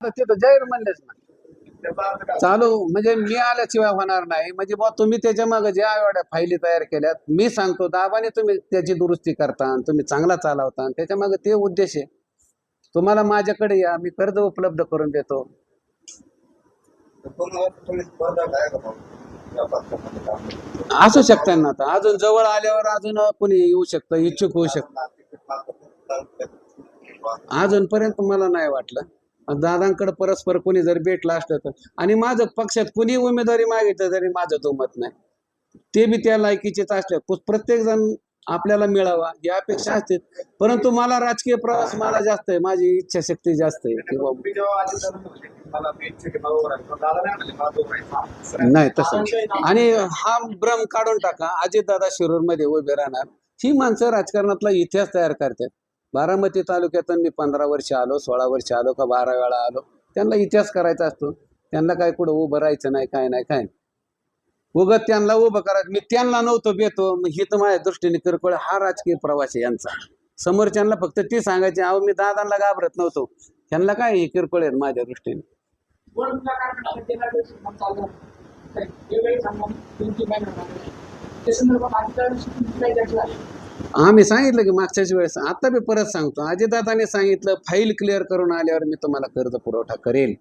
आता तिथं जाहीर म्हणलेच ना चालू म्हणजे मी आल्याशिवाय होणार नाही. म्हणजे बा तुम्ही त्याच्यामागे ज्या एवढ्या फायली तयार केल्यात मी सांगतो दाबाने तुम्ही त्याची दुरुस्ती करता तुम्ही चांगला चालवता आणि त्याच्यामागे ते उद्देश आहे. तुम्हाला माझ्याकडे या मी कर्ज उपलब्ध करून देतो. असू शकतं ना आता. अजून जवळ आल्यावर अजून कोणी येऊ शकतं इच्छुक होऊ शकतं. अजूनपर्यंत मला नाही वाटलं. दादांकडे परस्पर कोणी जर भेटलं असलं तर. आणि माझं पक्षात कुणी उमेदवारी मागितलं तरी माझं दुमत नाही. ते बी त्या लायकीचेच असले. प्रत्येक जण आपल्याला मिळावा ही अपेक्षा असते परंतु मला राजकीय प्रवास मला जास्त आहे. माझी इच्छाशक्ती जास्त आहे. किंवा नाही. तसं. आणि हा भ्रम काढून टाका. अजितदादा शिरूरमध्ये उभे राहणार. ही माणसं राजकारणातला इतिहास तयार करतात. बारामती तालुक्यात मी पंधरा वर्ष आलो सोळा वर्ष आलो का बारा वेळा आलो. त्यांना इतिहास करायचा असतो. त्यांना काय कुठं उभं राहायचं नाही काय नाही काय उगत त्यांना उभं करायचं. मी त्यांना नव्हतो बेतो मग ही तर माझ्या दृष्टीने किरकोळ हा राजकीय प्रवास आहे यांचा. समोरच्यांना फक्त ते सांगायचे अहो मी दादांना घाबरत नव्हतो. त्यांना काय हे किरकोळ आहेत माझ्या दृष्टीने? आम्ही सांगितलं की मागच्याच वेळेस आता मी परत सांगतो. अजितदादाने सांगितलं फाईल क्लिअर करून आल्यावर मी तुम्हाला कर्ज पुरवठा करेल.